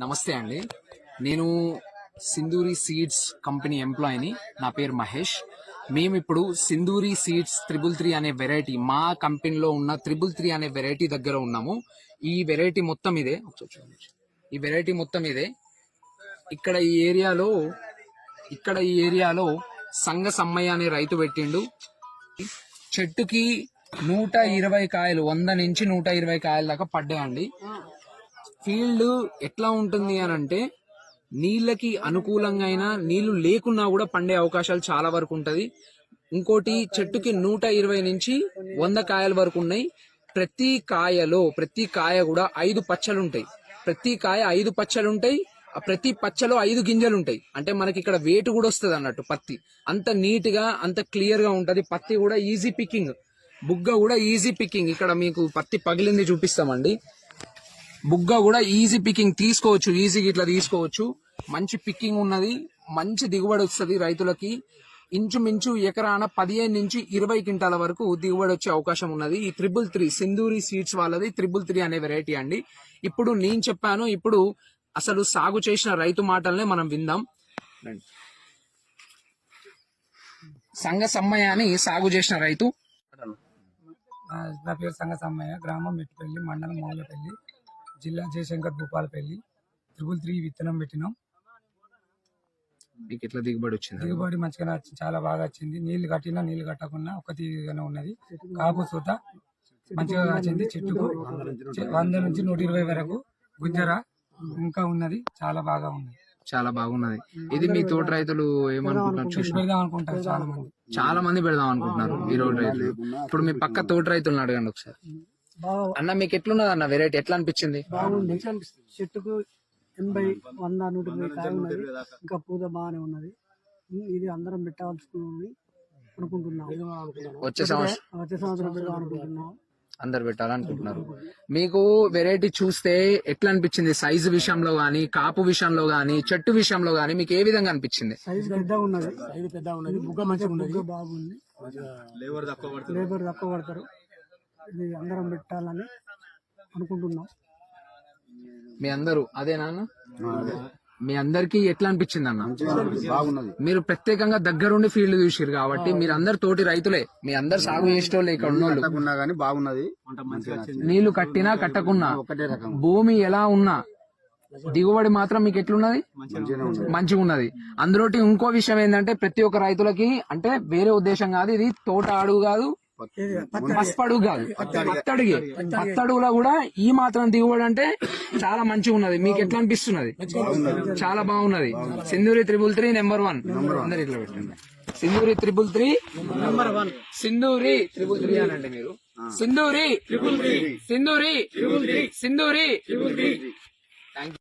నమస్తే అండి. నేను సింధూరి సీడ్స్ కంపెనీ ఎంప్లాయీని నా పేరు మహేష్. మేము ఇప్పుడు సింధూరి సీడ్స్ త్రిబుల్ త్రీ అనే వెరైటీ మా కంపెనీలో ఉన్న త్రిబుల్ త్రీ అనే వెరైటీ దగ్గర ఉన్నాము. ఈ వెరైటీ మొత్తం ఇదే. ఈ వెరైటీ మొత్తం ఇదే. ఇక్కడ ఈ ఏరియాలో ఇక్కడ ఈ ఏరియాలో సంగ సమ్మయ్య అనే రైతు పెట్టిండు. చెట్టుకి నూట ఇరవై కాయలు వంద నుంచి నూట ఇరవై కాయల దాకా పడ్డాయండి. ఫీల్డ్ ఎట్లా ఉంటుంది అని అంటే నీళ్ళకి అనుకూలంగా అయినా నీళ్ళు లేకున్నా కూడా పండే అవకాశాలు చాలా వరకు ఉంటది. ఇంకోటి చెట్టుకి నూట ఇరవై నుంచి వంద కాయల వరకు ఉన్నాయి. ప్రతి కాయలో ప్రతి కాయ కూడా ఐదు పచ్చలు ఉంటాయి ప్రతి కాయ ఐదు పచ్చలు ఉంటాయి ఆ ప్రతి పచ్చలో ఐదు గింజలు ఉంటాయి అంటే మనకి ఇక్కడ వేటు కూడా వస్తుంది అన్నట్టు పత్తి. అంత నీట్గా అంత క్లియర్గా ఉంటది. పత్తి కూడా ఈజీ పికింగ్. బుగ్గ కూడా ఈజీ పికింగ్. ఇక్కడ మీకు పత్తి పగిలింది చూపిస్తామండి. బుగ్గ కూడా ఈజీ పికింగ్ తీసుకోవచ్చు ఈజీగా ఇట్లా తీసుకోవచ్చు. మంచి పికింగ్ ఉన్నది మంచి దిగుబడి వస్తుంది రైతులకి. ఇంచుమించు ఎకరాన పదిహేను నుంచి ఇరవై క్వింటాల వరకు దిగుబడి వచ్చే అవకాశం ఉన్నది. ఈ త్రిబుల్ త్రీ సింధూరి సీడ్స్ వాళ్ళది. త్రిబుల్ త్రీ అనే వెరైటీ అండి. ఇప్పుడు నేను చెప్పాను ఇప్పుడు అసలు సాగు చేసిన రైతు మాటలనే మనం విందాం. సంఘ సంగ సమ్మయ్య అని సాగు చేసిన రైతు. నా పేరు సంగ సమ్మయ్య గ్రామం మెట్టుపల్లి మండలం మూలపల్లి. జిల్లా జయశంకర్ భూపాలపల్లి త్రిబుల్ త్రీ విత్తనం పెట్టినాం. మీకు ఎట్లా దిగుబడి వచ్చింది? దిగుబడి మంచిగా వచ్చింది చాలా బాగా వచ్చింది. నీళ్ళు కట్టినా నీళ్ళు కట్టకుండా ఒక తీరుగానే ఉన్నది. కాపు సూత మంచిగా వచ్చింది చెట్టుకు వంద నుంచి నూట ఇరవై వరకు గుంజర ఇంకా ఉన్నది చాలా బాగా ఉంది చాలా బాగున్నది. ఇది మీ తోట రైతులు ఏమనుకుంటున్నారు? చూసి పెడదాం అనుకుంటారు చాలా మంది చాలా మంది పెడదాం అనుకుంటున్నారు ఈ రోడ్ రైతులు. ఇప్పుడు మీ పక్క తోట రైతులను అడగండి ఒకసారి. అన్న మీకు ఎట్లున్నది అన్న? వెరైటీ ఎట్లా అనిపించింది? బాగుంది చెట్టుకు ఎనభై వంద నూట కాయ ఉన్నది. ఇంకా పూత బాగానే ఉన్నది. ఇది అందరం పెట్టాల్సింది అనుకుంటున్నాం. వచ్చే సంవత్సరం వచ్చే సంవత్సరం పెడదాం అనుకుంటున్నాం. అందరు పెట్టాలనుకుంటున్నారు. మీకు వెరైటీ చూస్తే ఎట్లా అనిపించింది? సైజు విషయంలో గానీ కాపు విషయంలో గానీ చెట్టు విషయంలో గానీ మీకు ఏ విధంగా అనిపించింది? సైజ్ పెద్దగా ఉన్నది. సైజ్ పెద్దగా ఉన్నది. బుగ్గ మంచిగా ఉన్నది. బుగ్గ బాగుంది లేబర్ తక్కువ పడతారు. ఇది అందరం పెట్టాలని అనుకుంటున్నాం. మీ అందరూ అదేనా అన్న మీ అందరికి ఎట్లా అనిపించింది అన్న? బాగున్నది. మీరు ప్రత్యేకంగా దగ్గరుండి ఫీల్డ్ చూసిరు కాబట్టి మీరు అందరు తోటి రైతులే. మీ అందరు సాగు చేసేటోళ్ళే ఇక్కడ ఉన్నోళ్ళు. ఉన్నా గానీ బాగున్నది. నీళ్ళు కట్టినా కట్టకున్నా భూమి ఎలా ఉన్నా దిగుబడి మాత్రం మీకు ఎట్లున్నది? మంచిగా ఉన్నది. అందులోటి ఇంకో విషయం ఏంటంటే ప్రతి ఒక్క రైతులకి అంటే వేరే ఉద్దేశం కాదు ఇది తోట అడుగు కాదు పసుపు అడుగు కాదు. పత్తడుగే. పత్తడుగులో కూడా ఈ మాత్రం దిగుబడి అంటే చాలా మంచిగా ఉన్నది మీకు ఎట్లా అనిపిస్తున్నది? చాలా బాగున్నది. Sindhuri triple three number one అందరు ఇట్లా పెట్టండి. Sindhuri triple three number one Sindhuri triple three అనండి మీరు. సింధూరి సింధూరి సింధూరి